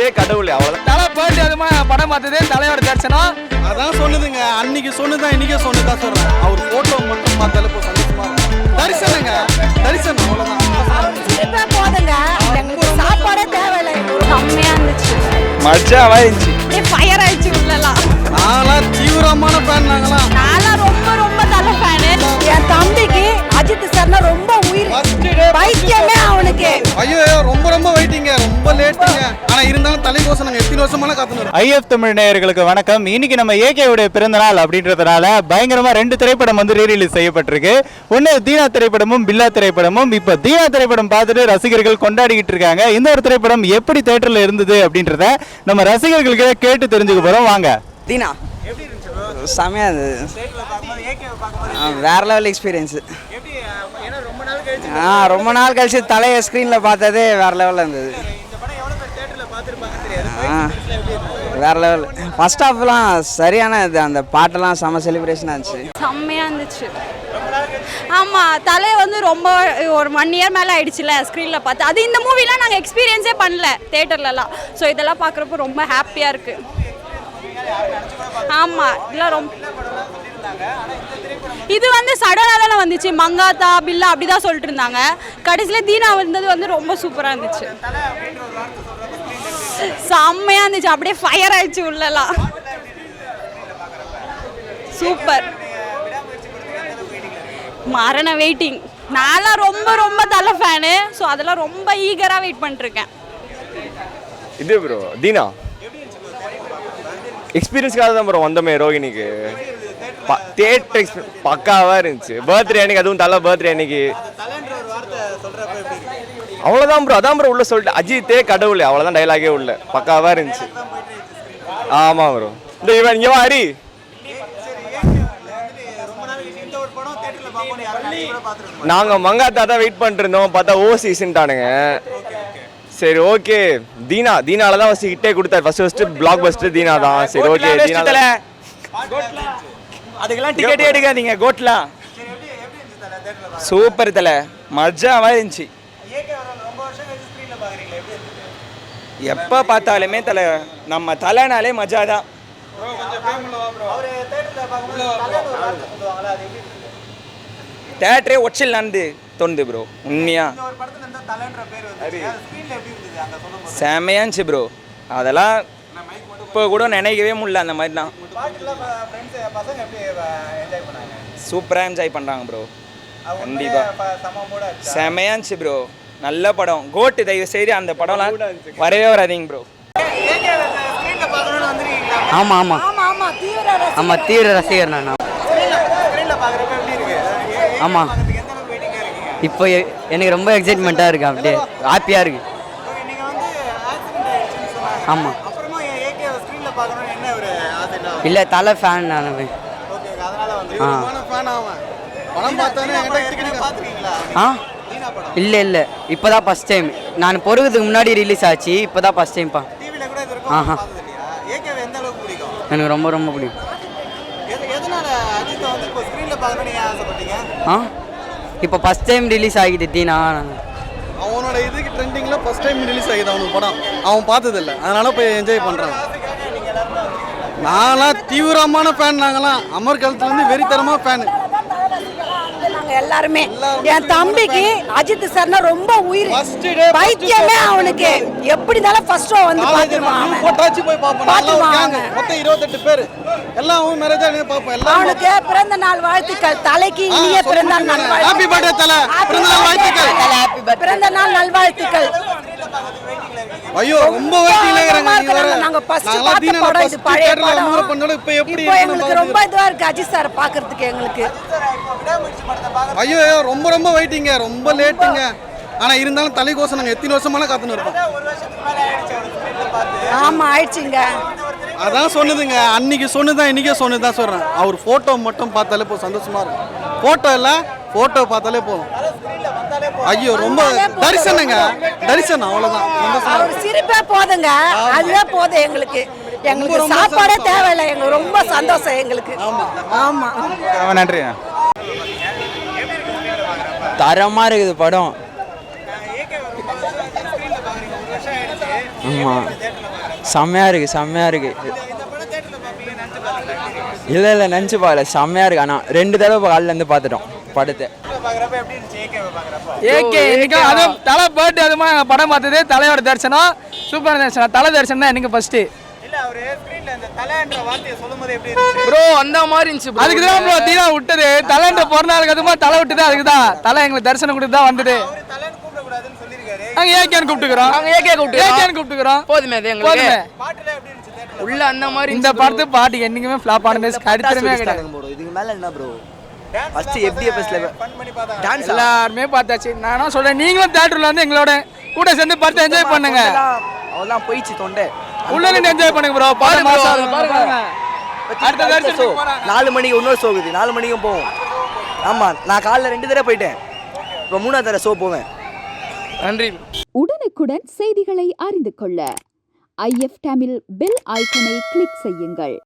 அஜித்தே கடவுள் அவ்வளவுதான். தலை பேட்டி அதுமா படம் பார்த்தது தலையோட தரிசனம். அதான் சொன்னதுங்க அன்னைக்கு சொன்னதான் இன்னைக்கே சொன்னதான் சொல்றேன். அவர் போட்டோ மட்டும் பார்த்தாலே இப்போ சந்தோஷமா தரிசனங்க தரிசனம் அவ்வளவுதான். சிரிப்பா போதுங்க. சாப்பாடே தேவையில்லை. செம்மையா இருந்துச்சு. மஜாவா இருந்துச்சு ஃபயர் ஆயிடுச்சு உள்ளலாம். நான்லாம் தீவிரமான ஃபேன் நாங்களாம். லேட்டுங்க ஆனா இருந்தாலும் தலைக்கோசம் நாங்க எத்தனை வருஷமான காத்துன்னு ஐஎஃப் தமிழ் நேயர்களுக்கு வணக்கம். இன்னைக்கு நம்ம ஏகேவுடைய பிறந்த நாள் அப்படின்றதுனால பயங்கரமா ரெண்டு திரைப்படம் வந்து ரீரிலீஸ் செய்யப்பட்டிருக்கு. ஒன்று தீனா திரைப்படமும் பில்லா திரைப்படமும். இப்போ தீனா திரைப்படம் பார்த்துட்டு ரசிகர்கள் கொண்டாடிக்கிட்டு இருக்காங்க. இந்த ஒரு திரைப்படம் எப்படி தேட்டரில் இருந்தது அப்படின்றத நம்ம ரசிகர்களுக்கு கேட்டு தெரிஞ்சுக்க போறோம். வாங்க. தீனா. செமையா இருந்தது. வேற லெவல் எக்ஸ்பீரியன்ஸ் ஆ ரொம்ப நாள் கழிச்சு தலையை ஸ்க்ரீனில் பார்த்ததே வேற லெவலில் இருந்தது. வேற லெவல் ஃபர்ஸ்ட் ஹாஃப்லாம் சரியான இது அந்த பாட்டெல்லாம் செம செலிப்ரேஷனாக இருந்துச்சு. செம்மையாக இருந்துச்சு. ஆமாம் தலை வந்து ரொம்ப ஒரு ஒன் இயர் மேலே ஆயிடுச்சுல ஸ்க்ரீனில் பார்த்து. அது இந்த மூவிலாம் நாங்கள் எக்ஸ்பீரியன்ஸே பண்ணல தேட்டர்லலாம் ஸோ இதெல்லாம் பார்க்குறப்ப ரொம்ப ஹாப்பியாக இருக்கு. ஆமாம் இதெல்லாம் ரொம்ப இது வந்து சடனாக தானே வந்துச்சு. மங்காத்தா பில்லா அப்படி தான் சொல்லிட்டு இருந்தாங்க. கடைசியில் தீனா வந்தது வந்து ரொம்ப சூப்பராக இருந்துச்சு. செம்மையாக இருந்துச்சு. அப்படியே ஃபயர் ஆயிடுச்சு உள்ளலாம். சூப்பர் மரண வெயிட்டிங் நான்லாம் ரொம்ப ரொம்ப தலை ஃபேனு ஸோ அதெல்லாம் ரொம்ப ஈகராக வெயிட் பண்ணிருக்கேன் இது ப்ரோ தீனா? எக்ஸ்பீரியன்ஸ்க்காக தான் ப்ரோ வந்தோமே ரோகிணிக்கு தேட்டர் எக்ஸ்பீரியன்ஸ் பக்காவாக இருந்துச்சு. பர்த்டே அன்னைக்கு அதுவும் தலை பர்த்டே அன்னைக்கு. அவ்வளோதான் ப்ரோ அதான் ப்ரோ உள்ள சொல்லிட்டு அஜித்தே கடவுள். அவ்வளோதான் டைலாகே உள்ள. பக்காவாக இருந்துச்சு. ஆமாம் ப்ரோ இந்த இவன் இங்கே ஹரி நாங்கள் மங்காத்தா தான் வெயிட் பண்ணிட்டு இருந்தோம் பார்த்தா ஓ சீசன்ட்டானுங்க சரி ஓகே தீனா தீனால தான் ஃபர்ஸ்ட் ஹிட்டே கொடுத்தாரு first first blockbuster Dheena தான் சரி ஓகே தீனா அதுக்கெல்லாம் டிக்கெட் எடுக்காதீங்க கோட்லாம் சூப்பர் தலை மஜாவாக இருந்துச்சு. எப்போ பார்த்தாலுமே தலை நம்ம தலைனாலே மஜா தான். தேட்டரே ஒச்சிடலான்னு தோணுது ப்ரோ உண்மையா? செமையா இருந்துச்சு ப்ரோ அதெல்லாம் இப்போ கூட நினைக்கவே முடியல அந்த மாதிரி தான் சூப்பராக என்ஜாய் பண்ணுறாங்க ப்ரோ கண்டிப்பாக செமையா இருந்துச்சு ப்ரோ நல்ல படம். கோட்டு தயவு செய்து அந்த படம்லாம் வரவே வராதீங்க ப்ரோ ஆமாம் ஆமாம் ஆமா ஆமா. தீவிர ஆமாம் தீவிர ரசிகர் நான் ஆமாம் இப்போ எனக்கு ரொம்ப எக்ஸைட்மெண்ட்டாக இருக்கு அப்படியே. ஹாப்பியாக இருக்கு. ஆமாம் இல்லை தலை ஃபேன் நான். ஆ. ஃபேன் ஆவன். படம் ஆ? இல்லை இல்லை. இப்போ தான் ஃபஸ்ட் டைம் நான் பொறுக்கிறதுக்கு முன்னாடி ரிலீஸ் ஆச்சு. இப்போ தான் ஃபஸ்ட் டைம்ப்பா ஆஹா. எனக்கு ரொம்ப ரொம்ப பிடிக்கும். ஆ? இப்போ ஃபஸ்ட் டைம் ரிலீஸ் ஆகிது தீனா. அவனோட இதுக்கு ட்ரெண்டிங்ல ஃபர்ஸ்ட் டைம் ரிலீஸ் ஆகிது அவனுக்கு படம். அவன் பார்த்ததில்ல. அதனால போய் என்ஜாய் பண்றான். நான்லாம் தீவிரமான ஃபேன் நாங்களாம் அமர் காலத்துலேருந்து வெறித்தரமா ஃபேன் நாங்க எல்லாருமே. என் தம்பிக்கு அஜித் சார்னா ரொம்ப உயிர். பைத்தியமே அவனுக்கு. எப்படி இருந்தாலும் ஃபர்ஸ்ட் ஷோ வந்து. போட்டாச்சு போய். அவன். மொத்தம் இருபத்தெட்டு பேர். எல்லாம் மேரேஜ் ஆனது பார்ப்போம். எல்லாம் அவனுக்கு பிறந்த நாள் வாழ்த்துக்கள். தலைக்கு இனிய பிறந்த நாள் ஹாப்பி பர்த்டே தல. பிறந்த நாள் வாழ்த்துக்கள். பிறந்த நாள் நல்வாழ்த்துக்கள். ஐயோ ரொம்ப இருக்காங்க. நாங்க நாங்களாம் பார்த்த படம் இது, பழைய படம். இப்போ எங்களுக்கு ரொம்ப இதுவா இருக்கு அஜித் சார் பாக்குறதுக்கு எங்களுக்கு. ஐயோ ரொம்ப ரொம்ப வெயிட்டிங்க ரொம்ப லேட்டுங்க ஆனா இருந்தாலும் தலைக்கோசம் நாங்க எத்தனை வருஷமான காத்துன்னு இருப்போம் ஆமா ஆயிடுச்சுங்க. அதான் சொன்னதுங்க. அன்னைக்கு சொன்னதான் இன்னைக்கே சொன்னதான் சொல்றேன். அவர் போட்டோ மட்டும் பார்த்தாலே போதும் சந்தோஷமா இருக்கும். போட்டோ இல்ல போட்டோ பார்த்தாலே போதும். ஐயோ ரொம்ப தரிசனங்க. தரிசனம் அவ்வளவுதான். சந்தோஷமா அவர் சிரிப்பே போதுங்க. அதுதான் போதும் எங்களுக்கு. எங்களுக்கு சாப்பாடே தேவையில்லை. எங்களுக்கு ரொம்ப சந்தோஷம் எங்களுக்கு. ஆமா. ரொம்ப நன்றி தரமாக இருக்குது படம். ஆமாம் செம்மையாக இருக்குது செம்மையாக இருக்குது இல்லை இல்லை நினச்சி பார்க்கல செம்மையாக இருக்கு. ஆனால் ரெண்டு தடவை காலிலேருந்து பார்த்துட்டோம் படத்தை. ஏகே அதுவும் தலை போட்டு அதுமா படம் பார்த்தது தலையோட தரிசனம் சூப்பர் தரிசனம் தலை தரிசனம் தான் எனக்கு ஃபர்ஸ்ட் ப்ரோ அந்த மாதிரி இருந்துச்சு bro. அதுக்கு தான் ப்ரோ தீனா விட்டது. தலைன்ற பிறந்த நாளுக்கு அதுமா தலை விட்டது அதுக்கு தான் தலை எங்களுக்கு தரிசனம் கொடுத்து தான் வந்தது நாங்க ஏகேன்னு கூப்பிட்டுக்கிறோம். நாங்க AK கூப்பிட்டுக்கிறோம். ஏகேன்னு கூப்பிட்டுக்கிறோம். போதுமே அது எங்களுக்கு. போதுமே. உள்ள அந்த மாதிரி இந்த படத்து பாட்டு என்னைக்குமே ஃப்ளாப் ஆனது. சரித்திரமே கிடையாது. இதுக்கு மேல என்ன ப்ரோ ஃபர்ஸ்ட் எஃப்டிஎஃப்எஸ்ல டான்ஸ் எல்லாருமே பார்த்தாச்சு. நானும் சொல்றேன் நீங்களும் தேட்டர்ல வந்து எங்களோட கூட சேர்ந்து பார்த்து என்ஜாய் பண்ணுங்க. அவெல்லாம் போயிடுச்சு தொண்டை. உள்ள நின்று என்ஜாய் பண்ணுங்க ப்ரோ பாருங்க bro, பாருங்க. நாலு மணிக்கு இன்னொரு ஷோ இருக்குது. நாலு மணிக்கும் போவோம். ஆமா நான் காலைல ரெண்டு தடவை போயிட்டேன். இப்போ மூணாவது தடவை ஷோ போவேன். நன்றி. உடனுக்குடன் செய்திகளை அறிந்து கொள்ள ஐஎஃப் தமிழ் பெல் ஐக்கனை கிளிக் செய்யுங்கள்.